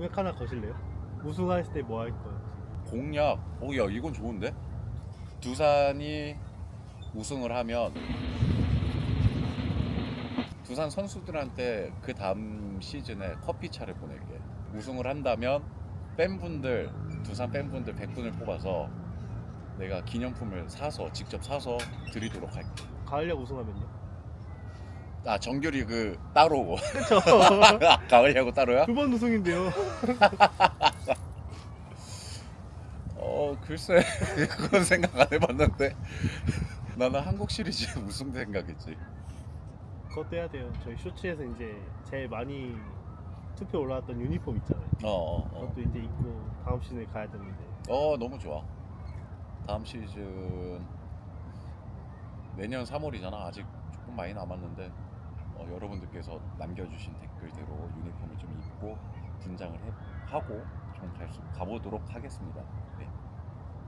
공약 하나 거실래요? 우승했을 때 뭐 할 거예요? 공약. 오, 야, 이건 좋은데? 두산이 우승을 하면 두산 선수들한테 그 다음 시즌에 커피차를 보낼게. 우승을 한다면 팬분들, 두산 팬분들 100분을 뽑아서 내가 기념품을 사서 직접 사서 드리도록 할게. 가을 야구 우승하면요? 아 정규리 그 따로고 그쵸 가을 야구 따로야? 두 번 우승인데요 어 글쎄 그건 생각 안 해봤는데 나는 한국 시리즈 우승 생각했지. 그것도 해야 돼요 저희 쇼츠에서 이제 제일 많이 투표 올라왔던 유니폼 있잖아요 어, 어, 어. 그것도 이제 입고 다음 시즌에 가야 되는데 어 너무 좋아. 다음 시즌 내년 3월이잖아. 아직 조금 많이 남았는데 어, 여러분들께서 남겨주신 댓글대로 유니폼을 좀 입고 분장을 해, 하고 좀갈 수- 가보도록 하겠습니다. 네.